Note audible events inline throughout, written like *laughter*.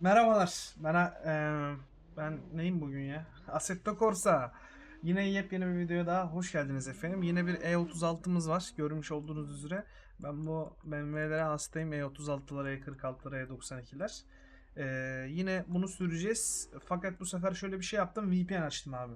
Merhabalar. Bana eee, ben neyim bugün ya? Assetto Corsa. Yine yepyeni bir videoya daha hoş geldiniz efendim. Yine bir E36'mız var. Görmüş olduğunuz üzere. Ben bu BMW'lere hastayım. E36'lara, E46'lara, E92'ler. Eee, yine bunu süreceğiz. Fakat bu sefer şöyle bir şey yaptım. VPN açtım abi.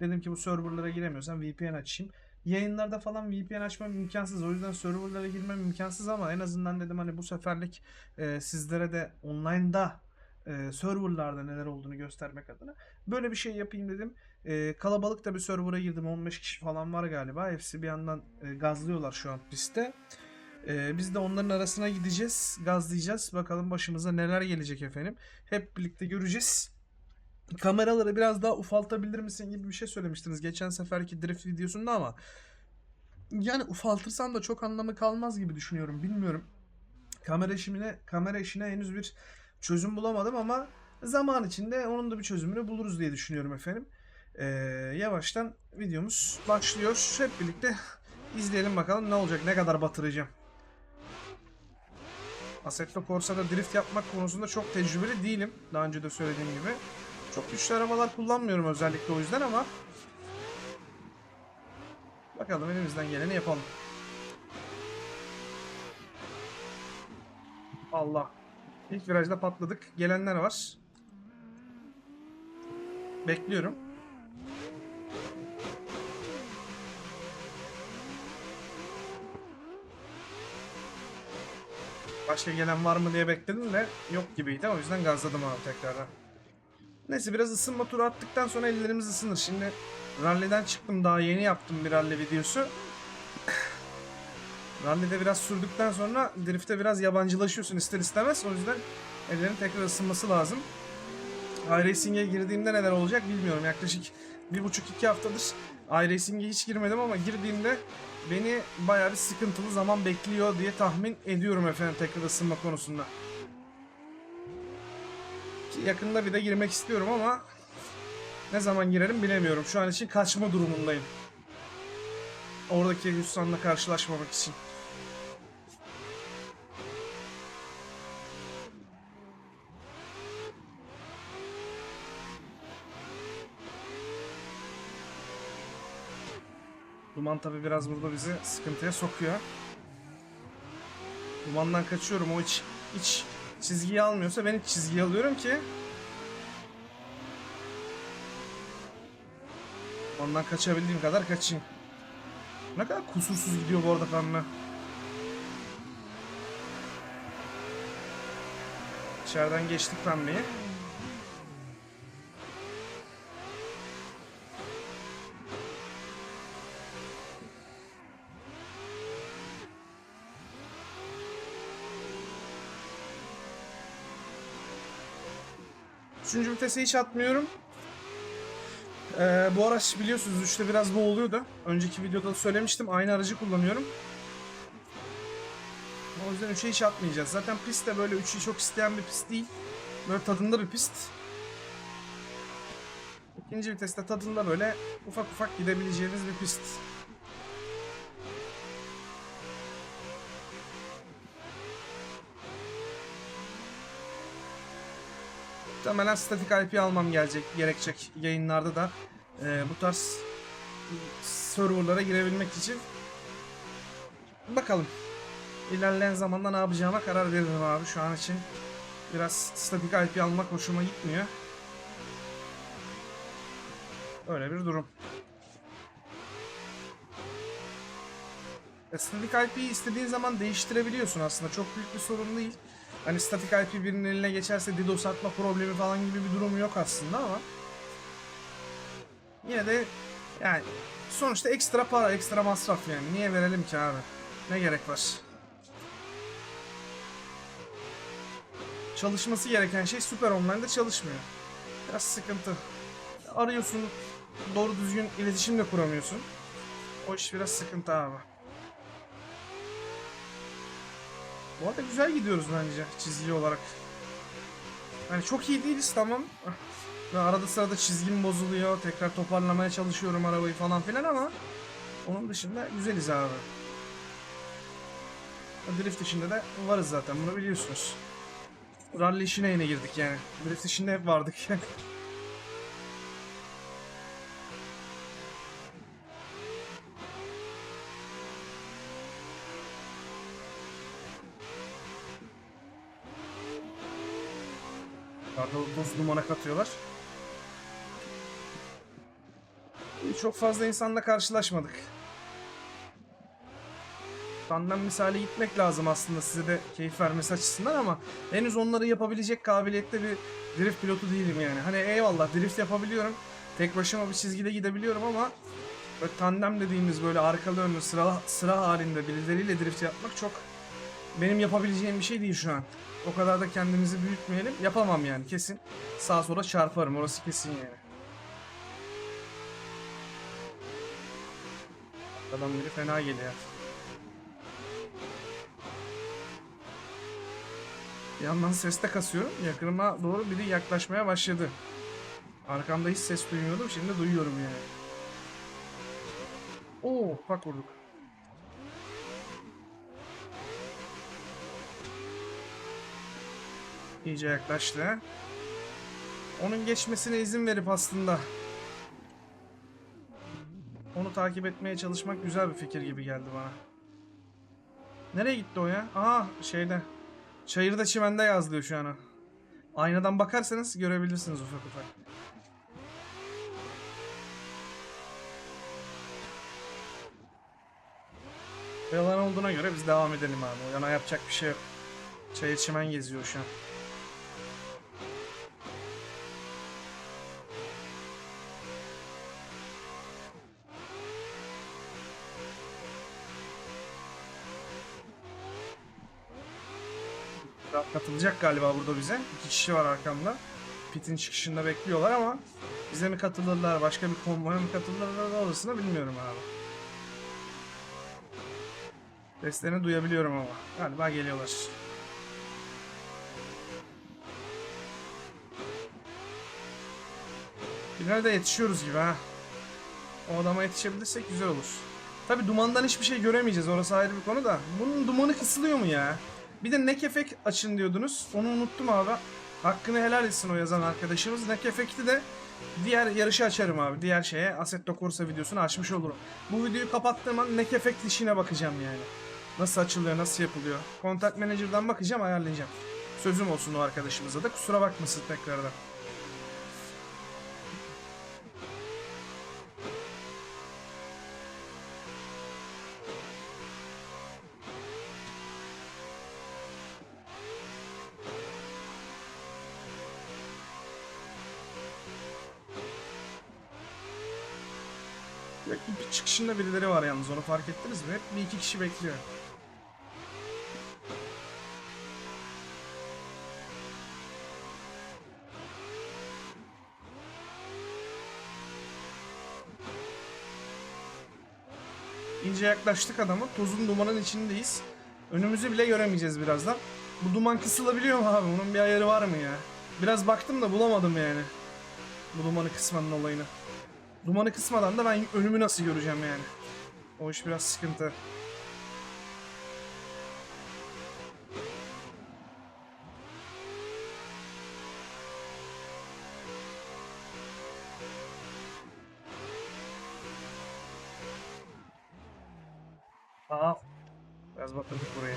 Dedim ki bu serverlara giremiyorsam VPN açayım. Yayınlarda falan VPN açmam imkansız. O yüzden serverlara girmem imkansız ama en azından dedim hani bu seferlik e, sizlere de online'da e, serverlarda neler olduğunu göstermek adına böyle bir şey yapayım dedim. E, kalabalık da bir server'a girdim. 15 kişi falan var galiba. Hepsi bir yandan e, gazlıyorlar şu an pistte. E, biz de onların arasına gideceğiz. Gazlayacağız. Bakalım başımıza neler gelecek efendim. Hep birlikte göreceğiz. Kameraları biraz daha ufaltabilir misin gibi bir şey söylemiştiniz geçen seferki drift videosunda ama yani ufaltırsam da çok anlamı kalmaz gibi düşünüyorum. Bilmiyorum. Kamera işine kamera işine henüz bir çözüm bulamadım ama zaman içinde onun da bir çözümünü buluruz diye düşünüyorum efendim. Ee, yavaştan videomuz başlıyor. Hep birlikte izleyelim bakalım ne olacak, ne kadar batıracağım. Assetto Corsa'da drift yapmak konusunda çok tecrübeli değilim. Daha önce de söylediğim gibi. Çok güçlü arabalar kullanmıyorum özellikle o yüzden ama bakalım elimizden geleni yapalım. Allah. İlk virajda patladık. Gelenler var. Bekliyorum. Başka gelen var mı diye bekledim de yok gibiydi. O yüzden gazladım abi tekrardan. Neyse biraz ısınma turu attıktan sonra ellerimiz ısınır. Şimdi ralliden çıktım daha yeni yaptım bir rally videosu. Rally'de biraz sürdükten sonra drift'te biraz yabancılaşıyorsun ister istemez. O yüzden ellerin tekrar ısınması lazım. iRacing'e girdiğimde neler olacak bilmiyorum. Yaklaşık bir buçuk iki haftadır iRacing'e hiç girmedim ama girdiğimde beni bayağı bir sıkıntılı zaman bekliyor diye tahmin ediyorum efendim tekrar ısınma konusunda. Ki yakında bir de girmek istiyorum ama ne zaman girerim bilemiyorum. Şu an için kaçma durumundayım. Oradaki Hüsran'la karşılaşmamak için. Duman tabi biraz burada bizi sıkıntıya sokuyor. Dumandan kaçıyorum. O iç, iç çizgiyi almıyorsa ben iç çizgiyi alıyorum ki Ondan kaçabildiğim kadar kaçayım. Ne kadar kusursuz gidiyor bu arada pembe. İçeriden geçtik pembeyi. Üçüncü vitese hiç atmıyorum. Ee, bu araç biliyorsunuz üçte biraz boğuluyordu. Önceki videoda da söylemiştim. Aynı aracı kullanıyorum. O yüzden 3'e hiç atmayacağız. Zaten pist de böyle 3'ü çok isteyen bir pist değil. Böyle tadında bir pist. İkinci viteste tadında böyle ufak ufak gidebileceğiniz bir pist. Muhtemelen statik IP almam gelecek, gerekecek yayınlarda da e, bu tarz serverlara girebilmek için. Bakalım. İlerleyen zamanda ne yapacağıma karar veririm abi. Şu an için biraz statik IP almak hoşuma gitmiyor. Öyle bir durum. E, Static IP'yi istediğin zaman değiştirebiliyorsun aslında. Çok büyük bir sorun değil. Hani static IP birinin eline geçerse DDoS atma problemi falan gibi bir durum yok aslında ama yine de yani sonuçta ekstra para, ekstra masraf yani. Niye verelim ki abi? Ne gerek var? Çalışması gereken şey Super Online'da çalışmıyor. Biraz sıkıntı. Arıyorsun, doğru düzgün iletişim de kuramıyorsun. O iş biraz sıkıntı abi. Bu arada güzel gidiyoruz bence çizgi olarak. Yani çok iyi değiliz tamam. Ve arada sırada çizgim bozuluyor. Tekrar toparlamaya çalışıyorum arabayı falan filan ama onun dışında güzeliz abi. Drift içinde de varız zaten bunu biliyorsunuz. rally işine yine girdik yani. Drift işinde hep vardık. *laughs* Arada toz dumana katıyorlar. Çok fazla insanla karşılaşmadık. Tandem misali gitmek lazım aslında size de keyif vermesi açısından ama henüz onları yapabilecek kabiliyette bir drift pilotu değilim yani. Hani eyvallah drift yapabiliyorum. Tek başıma bir çizgide gidebiliyorum ama böyle tandem dediğimiz böyle arkalı önlü sıra, sıra halinde birileriyle drift yapmak çok benim yapabileceğim bir şey değil şu an. O kadar da kendimizi büyütmeyelim. Yapamam yani kesin. Sağa sola çarparım orası kesin yani. Adam biri fena geliyor. Bir yandan ses de kasıyorum. Yakınıma doğru biri yaklaşmaya başladı. Arkamda hiç ses duymuyordum. Şimdi duyuyorum yani. Oo, bak vurduk. İyice yaklaştı. Onun geçmesine izin verip aslında onu takip etmeye çalışmak güzel bir fikir gibi geldi bana. Nereye gitti o ya? Aha şeyde. Çayırda çimende yazılıyor şu an. Aynadan bakarsanız görebilirsiniz ufak ufak. Yalan olduğuna göre biz devam edelim abi. O yana yapacak bir şey yok. Çayır çimen geziyor şu an. Katılacak galiba burada bize. İki kişi var arkamda. Pit'in çıkışında bekliyorlar ama bize mi katılırlar, başka bir konvoya mı katılırlar orasını bilmiyorum abi. Seslerini duyabiliyorum ama. Galiba geliyorlar. Birine de yetişiyoruz gibi ha. O adama yetişebilirsek güzel olur. Tabi dumandan hiçbir şey göremeyeceğiz. Orası ayrı bir konu da. Bunun dumanı kısılıyor mu ya? Bir de neck effect açın diyordunuz. Onu unuttum abi. Hakkını helal etsin o yazan arkadaşımız. Neck effect'i de diğer yarışı açarım abi. Diğer şeye Assetto Corsa videosunu açmış olurum. Bu videoyu kapattığım an neck effect işine bakacağım yani. Nasıl açılıyor, nasıl yapılıyor. Contact Manager'dan bakacağım, ayarlayacağım. Sözüm olsun o arkadaşımıza da. Kusura bakmasın tekrardan. Sürekli bir çıkışında birileri var yalnız onu fark ettiniz mi? Hep bir iki kişi bekliyor. İyice yaklaştık adamı. Tozun dumanın içindeyiz. Önümüzü bile göremeyeceğiz birazdan. Bu duman kısılabiliyor mu abi? Bunun bir ayarı var mı ya? Biraz baktım da bulamadım yani. Bu dumanı kısmanın olayını. Dumanı kısmadan da ben önümü nasıl göreceğim yani. O iş biraz sıkıntı. Aa, biraz batırdık buraya.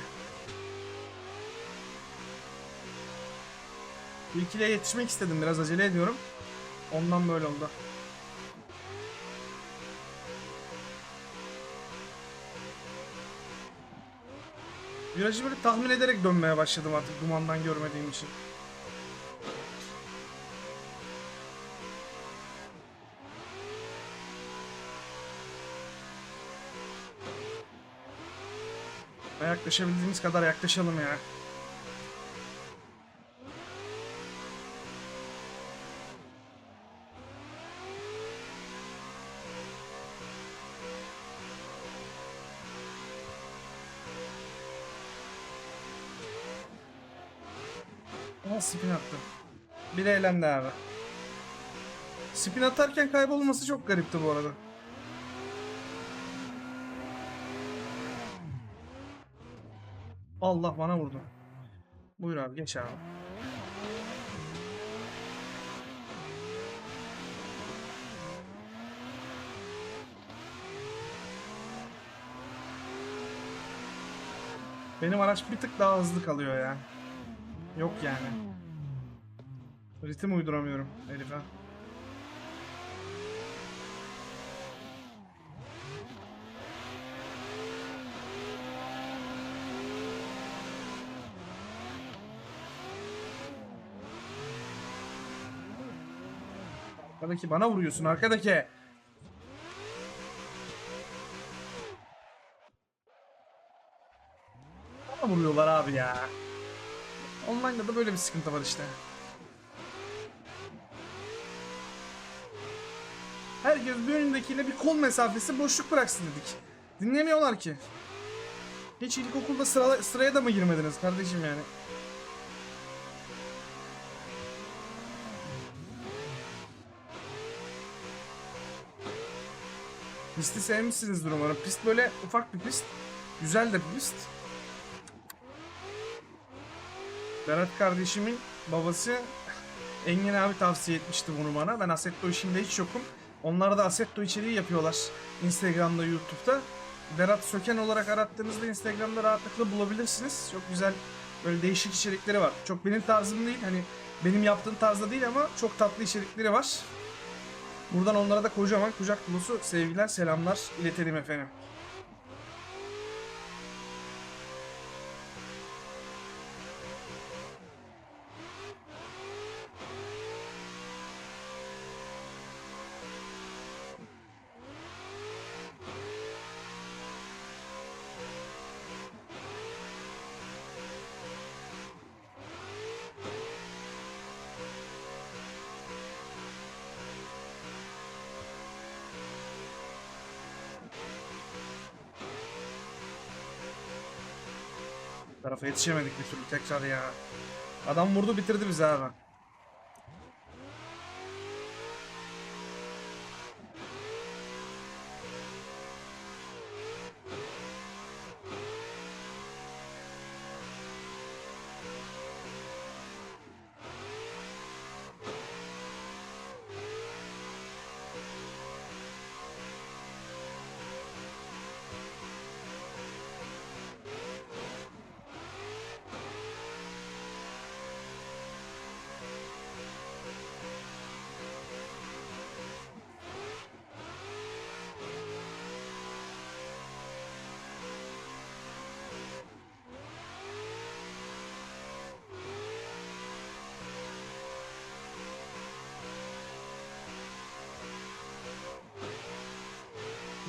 Bu ikiliye yetişmek istedim. Biraz acele ediyorum. Ondan böyle oldu. Virajı böyle tahmin ederek dönmeye başladım artık dumandan görmediğim için. Yaklaşabildiğimiz kadar yaklaşalım ya. spin attı. Bir de abi. Spin atarken kaybolması çok garipti bu arada. Allah bana vurdu. Buyur abi geç abi. Benim araç bir tık daha hızlı kalıyor ya. Yok yani. Ritim uyduramıyorum herife. Arkadaki bana vuruyorsun arkadaki. Bana vuruyorlar abi ya. Online'da da böyle bir sıkıntı var işte. Herkes bir önündekiyle bir kol mesafesi boşluk bıraksın dedik. Dinlemiyorlar ki. Hiç ilkokulda sıra, sıraya da mı girmediniz kardeşim yani? Pisti sevmişsinizdir umarım. Pist böyle ufak bir pist. Güzel de bir pist. Berat kardeşimin babası Engin abi tavsiye etmişti bunu bana. Ben Assetto işinde hiç yokum. Onlar da Assetto içeriği yapıyorlar. Instagram'da, YouTube'da. Berat Söken olarak arattığınızda Instagram'da rahatlıkla bulabilirsiniz. Çok güzel böyle değişik içerikleri var. Çok benim tarzım değil. Hani benim yaptığım tarzda değil ama çok tatlı içerikleri var. Buradan onlara da kocaman kucak dolusu sevgiler, selamlar iletelim efendim. Tarafa yetişemedik bir türlü tekrar ya. Adam vurdu bitirdi bizi abi.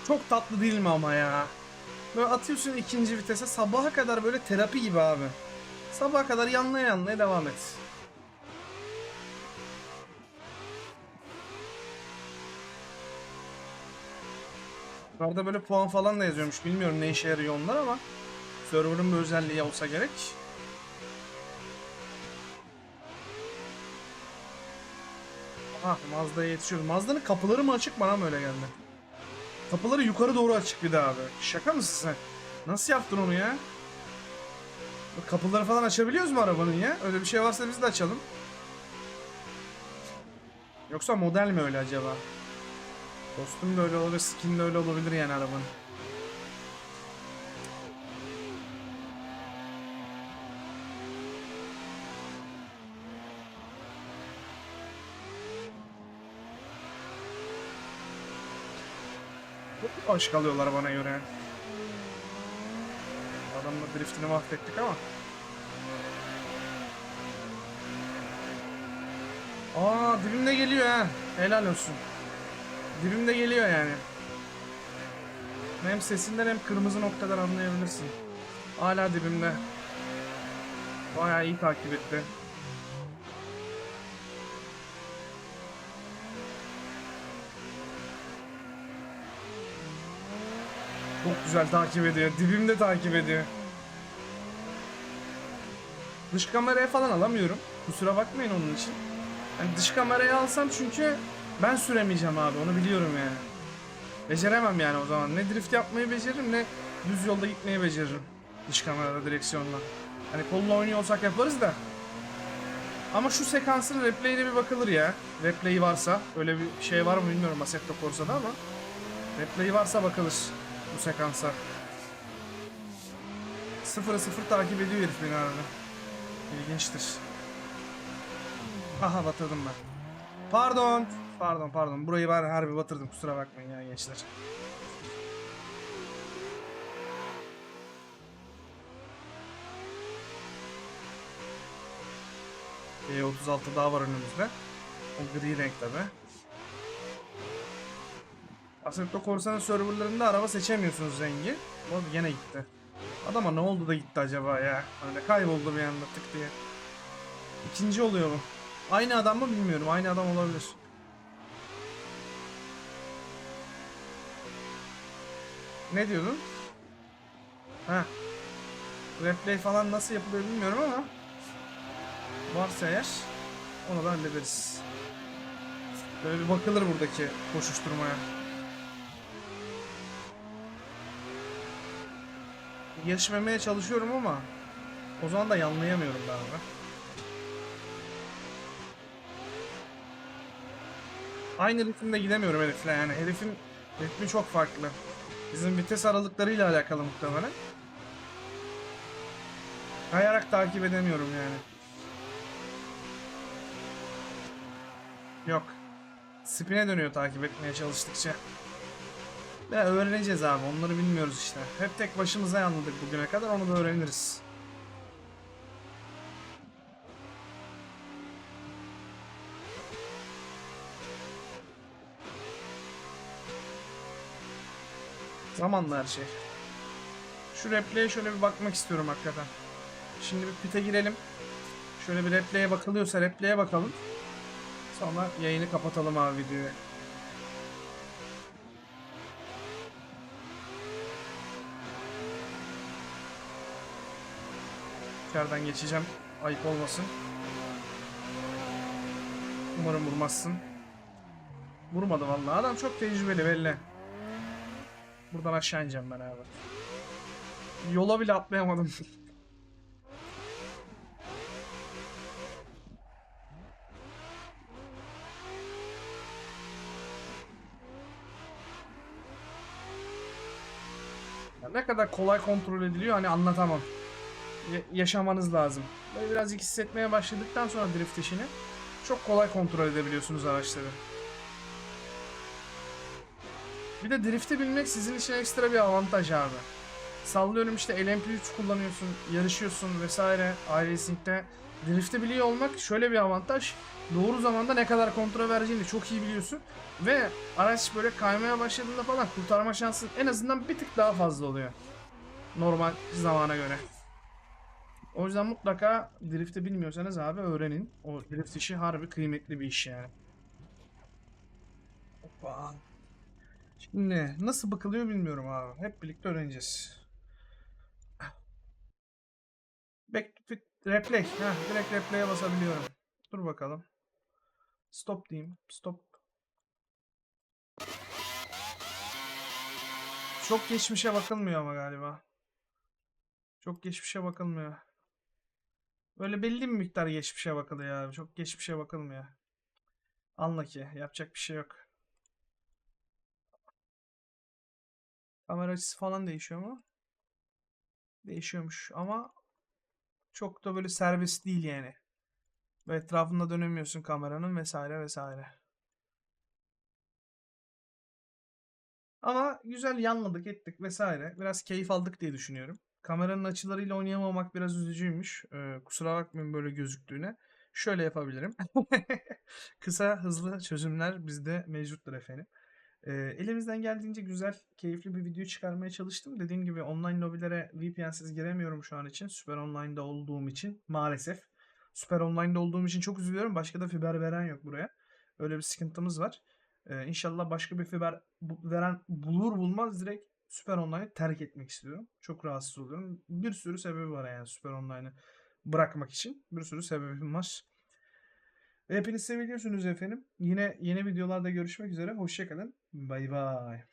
Çok tatlı değil mi ama ya? Böyle atıyorsun ikinci vitese sabaha kadar böyle terapi gibi abi. Sabaha kadar yanlaya yanlaya devam et. Yukarıda böyle puan falan da yazıyormuş. Bilmiyorum ne işe yarıyor onlar ama. Server'ın bir özelliği olsa gerek. Ah Mazda'ya yetişiyoruz. Mazda'nın kapıları mı açık bana mı öyle geldi? Kapıları yukarı doğru açık bir daha abi. Şaka mısın sen? Nasıl yaptın onu ya? Kapıları falan açabiliyoruz mu arabanın ya? Öyle bir şey varsa biz de açalım. Yoksa model mi öyle acaba? Kostüm de öyle olabilir, skin de öyle olabilir yani arabanın. Hoş kalıyorlar bana göre. Adamla driftini mahvettik ama. Aa dibimde geliyor ha. Helal olsun. Dibimde geliyor yani. Hem sesinden hem kırmızı noktadan anlayabilirsin. Hala dibimde. Bayağı iyi takip etti. Çok güzel takip ediyor. Dibimde takip ediyor. Dış kameraya falan alamıyorum. Kusura bakmayın onun için. Yani dış kameraya alsam çünkü ben süremeyeceğim abi onu biliyorum yani. Beceremem yani o zaman. Ne drift yapmayı beceririm ne düz yolda gitmeyi beceririm. Dış kamerada direksiyonla. Hani kolla oynuyor olsak yaparız da. Ama şu sekansın replay'ine bir bakılır ya. Replay'i varsa. Öyle bir şey var mı bilmiyorum Assetto Corsa'da ama. Replay'i varsa bakılır bu sekansa. sıfıra sıfır takip ediyor herif beni abi. İlginçtir. Aha batırdım ben. Pardon. Pardon pardon. Burayı ben harbi batırdım. Kusura bakmayın ya gençler. E36 daha var önümüzde. O gri renk tabi. Assetto Corsa'nın serverlarında araba seçemiyorsunuz rengi. O yine gitti. Adama ne oldu da gitti acaba ya? Öyle kayboldu bir anda tık diye. İkinci oluyor bu. Aynı adam mı bilmiyorum. Aynı adam olabilir. Ne diyordun? Ha. Replay falan nasıl yapılıyor bilmiyorum ama varsa eğer onu da hallederiz. Böyle bir bakılır buradaki koşuşturmaya. Geçmemeye çalışıyorum ama o zaman da yanlayamıyorum ben abi. Aynı ritimde gidemiyorum herifle yani. Herifin ritmi çok farklı. Bizim vites aralıklarıyla alakalı muhtemelen. Kayarak takip edemiyorum yani. Yok. Spin'e dönüyor takip etmeye çalıştıkça. Ya öğreneceğiz abi onları bilmiyoruz işte. Hep tek başımıza yanladık bugüne kadar onu da öğreniriz. Zamanla her şey. Şu replay'e şöyle bir bakmak istiyorum hakikaten. Şimdi bir pite girelim. Şöyle bir replay'e bakılıyorsa replay'e bakalım. Sonra yayını kapatalım abi videoyu. İçeriden geçeceğim. Ayıp olmasın. Umarım vurmazsın. Vurmadı vallahi. Adam çok tecrübeli belli. Buradan aşağı ineceğim ben abi. Yola bile atlayamadım. *laughs* Ya ne kadar kolay kontrol ediliyor hani anlatamam. Ya- yaşamanız lazım. Böyle birazcık hissetmeye başladıktan sonra drift işini çok kolay kontrol edebiliyorsunuz araçları. Bir de drift'i bilmek sizin için ekstra bir avantaj abi. Sallıyorum işte LMP3 kullanıyorsun, yarışıyorsun vesaire iRacing'de. Drift'i biliyor olmak şöyle bir avantaj. Doğru zamanda ne kadar kontrol vereceğini çok iyi biliyorsun. Ve araç böyle kaymaya başladığında falan kurtarma şansın en azından bir tık daha fazla oluyor. Normal zamana göre. O yüzden mutlaka drift'i bilmiyorsanız abi öğrenin. O drift işi harbi kıymetli bir iş yani. Hoppa. Şimdi nasıl bakılıyor bilmiyorum abi. Hep birlikte öğreneceğiz. Back to replay. Heh, direkt replay'e basabiliyorum. Dur bakalım. Stop diyeyim. Stop. Çok geçmişe bakılmıyor ama galiba. Çok geçmişe bakılmıyor. Böyle belli bir miktar geçmişe bakılıyor abi. Çok geçmişe bakılmıyor. Anla ki yapacak bir şey yok. Kamera açısı falan değişiyor mu? Değişiyormuş ama çok da böyle serbest değil yani. Ve etrafında dönemiyorsun kameranın vesaire vesaire. Ama güzel yanladık ettik vesaire. Biraz keyif aldık diye düşünüyorum. Kameranın açılarıyla oynayamamak biraz üzücüymüş. Ee, kusura bakmayın böyle gözüktüğüne. Şöyle yapabilirim. *laughs* Kısa hızlı çözümler bizde mevcuttur efendim. Ee, elimizden geldiğince güzel, keyifli bir video çıkarmaya çalıştım. Dediğim gibi online lobilere VPN'siz giremiyorum şu an için. Süper Online'da olduğum için maalesef. Süper Online'da olduğum için çok üzülüyorum. Başka da fiber veren yok buraya. Öyle bir sıkıntımız var. Ee, inşallah başka bir fiber veren bulur bulmaz direkt Süper Online'ı terk etmek istiyorum. Çok rahatsız oluyorum. Bir sürü sebebi var yani Süper Online'ı bırakmak için. Bir sürü sebebim var. Hepiniz seviyorsunuz efendim. Yine yeni videolarda görüşmek üzere. Hoşçakalın. Bay bay.